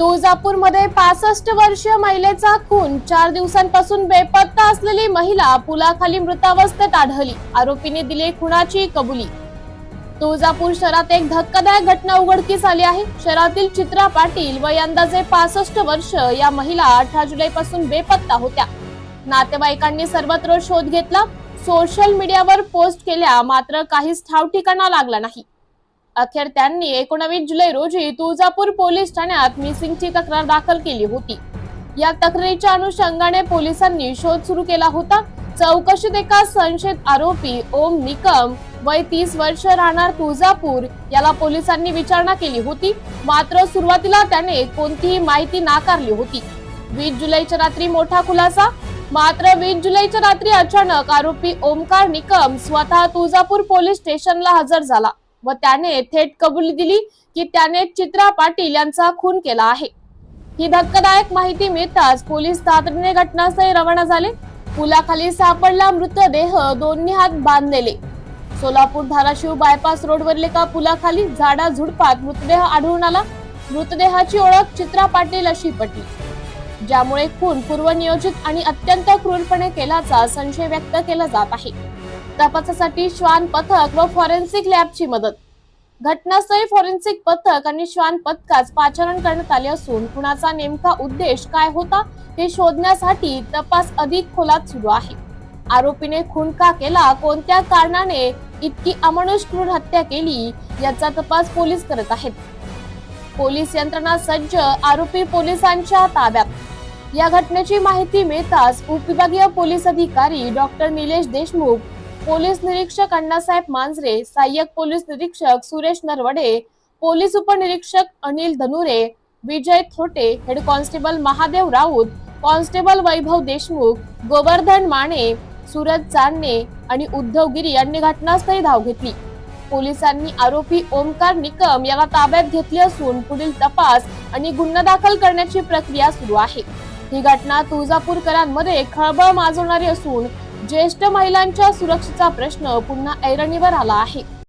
तुळजापूरमध्ये पासष्ट वर्षीय महिलेचा खून. चार दिवसांपासून बेपत्ता असलेली महिला पुलाखाली मृतावस्थेत आढळली. आरोपीने दिली खुनाची कबुली. तुळजापूर शहरात एक धक्कादायक घटना उघडकीस आली आहे. शहरातील चित्रा पाटील वय अंदाजे पासष्ट वर्ष या महिला अठरा जुलै पासून बेपत्ता होत्या. नातेवाईकांनी सर्वत्र शोध घेतला. सोशल मीडियावर पोस्ट केल्या मात्र काहीच ठाव ठिकाणा लागला नाही. अखेर त्यांनी एकोणावीस जुलै रोजी तुळजापूर पोलीस ठाण्यात मिसिंगची तक्रार दाखल केली होती. या तक्रारीच्या अनुषंगाने पोलिसांनी शोध सुरू केला होता. चौकशीत एका संशयित आरोपी ओम निकम वय तीस वर्ष राहणार तुळजापूर याला पोलिसांनी विचारणा केली होती. मात्र सुरुवातीला त्याने कोणतीही माहिती नाकारली होती. वीस जुलैच्या रात्री मोठा खुलासा. मात्र वीस जुलैच्या रात्री अचानक आरोपी ओमकार निकम स्वतः तुळजापूर पोलीस स्टेशनला हजर झाला. व त्याने थेट कबुली दिली की त्याने चित्रा पाटील यांचा खून केला आहे. ही धक्कादायक माहिती मिळताच पोलीस तातडीने घटनास्थळी रवाना झाले. पुलाखाली सापडला मृतदेह दोन्ही हात बांधलेले. सोलापूर धाराशिव बायपास रोडवरील एका पुलाखाली झाडा झुडपात मृतदेह आढळून आला. मृतदेहाची ओळख चित्रा पाटील अशी पटली. ज्यामुळे खून पूर्वनियोजित आणि अत्यंत क्रूरपणे केल्याचा संशय व्यक्त केला जात आहे. तपासासाठी श्वान पथक व फॉरेन्सिक लॅबची मदत. घटनास्थळी फॉरेन्सिक पथक आणि श्वान पथकास पाचारण करण्यात आले असून कुणाचा नेमका उद्देश काय होता हे शोधण्यासाठी तपास अधिक खोलात सुरू आहे. आरोपीने खून का केला कोणत्या कारणाने इतकी अमानुष क्रूर हत्या केली याचा तपास पोलीस करत आहेत. पोलीस यंत्रणा सज्ज आरोपी पोलिसांच्या ताब्यात. या घटनेची माहिती मिळताच उपविभागीय पोलीस अधिकारी डॉक्टर निलेश देशमुख पोलीस निरीक्षक अण्णासाहेब मांजरे सहाय्यक पोलीस निरीक्षक सुरेश नरवडे पोलीस उपनिरीक्षक Anil Dhanure Vijay Thote head constable Mahadev Raut constable Vaibhav Deshmukh Govardhan Mane Suraj Chandane आणि उद्धव गिरी यांनी घटनास्थळी धाव घेतली. पोलिसांनी आरोपी ओमकार निकम याला ताब्यात घेतले असून पुढील तपास आणि गुन्हा दाखल करण्याची प्रक्रिया सुरू आहे. ही घटना तुळजापूरकरांमध्ये खळबळ माजवणारी असून ज्येष्ठ महिलांच्या सुरक्षेचा प्रश्न पुन्हा ऐरणीवर आला आहे.